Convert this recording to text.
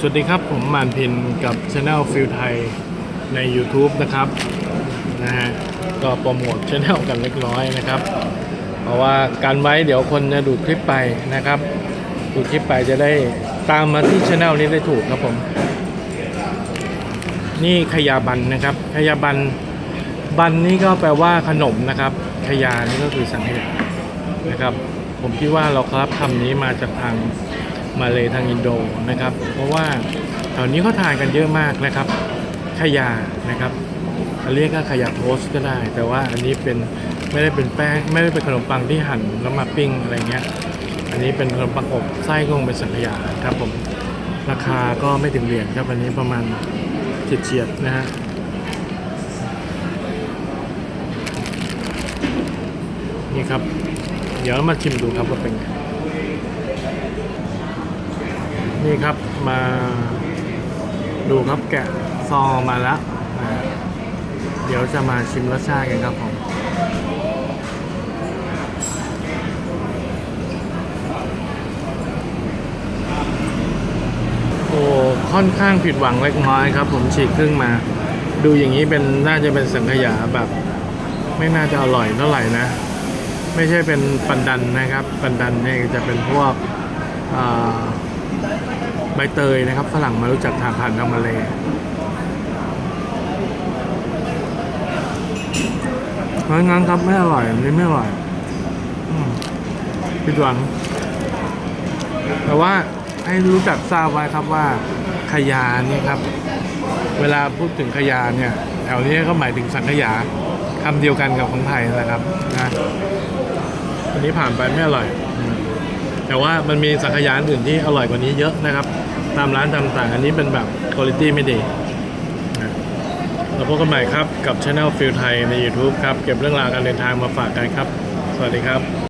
สวัสดีครับ ผมมานพินกับช anel ฟิลไทยใน YouTube นะครับนะฮะก็โปรโมทช anel กันเล็กน้อยนะครับ เพราะว่าการไว้เดี๋ยวคนจะดูคลิปไปนะครับ ดูคลิปไปจะได้ตามมาที่ช anel นี้ได้ถูกครับผม นี่ขยาบันนะครับ ขยาบันบันนี่ก็แปลว่าขนมนะครับ ขยานี่ก็คือสังขยานะครับ ผมคิดว่าเราครับคำนี้มาจากทาง มาเลยทางอินโดนะครับ เพราะว่าแถวนี้เขาทานกันเยอะมากนะครับขยานะครับเรียกว่าขยาโทสก็ได้ แต่ว่าอันนี้เป็นไม่ได้เป็นแป้งไม่ได้เป็นขนมปังที่หั่นแล้วมาปิ้งอะไรเงี้ย อันนี้เป็นขนมปังอบไส้ก็คงเป็นสังขยาครับผมราคาก็ไม่ถึงเหรียญครับอันนี้ประมาณเฉียดๆนะฮะนี่ครับ เดี๋ยวมาชิมดูครับว่าเป็นไง นี่ครับมาดูครับแกะซองมาแล้วเดี๋ยวจะมาชิมรสชาติกันครับผมโอ้ค่อนข้างผิดหวังเล็กน้อยครับ ผมฉีกครึ่งมา ดูอย่างนี้เป็นน่าจะเป็นสังขยาแบบ ไม่น่าจะอร่อยเท่าไหร่นะ ไม่ใช่เป็นปันดันนะครับ ปันดันเนี่ยจะเป็นพวกอ่า ใบเตยนะครับฝรั่งมารู้จักทางผ่านทางมาเลยเพราะงั้นครับไม่อร่อยอันนี้ไม่อร่อยผิดหวัง แต่ว่าให้รู้จักทราบไว้ครับว่าขยานี่ครับ เวลาพูดถึงขยาเนี่ยแถวนี้ก็หมายถึงสังขยาคำเดียวกันกับของไทยนะครับนะอันนี้ผ่านไปไม่อร่อย แต่ว่ามันมีสังขยาอื่นที่อร่อยกว่านี้เยอะนะครับ ตามร้านต่างๆอันนี้เป็นแบบคุณภาพไม่ดีเราพบกันใหม่ครับกับช anel ฟิลไทยใน YouTube ครับ เก็บเรื่องราวการเดินทางมาฝากกันครับ สวัสดีครับ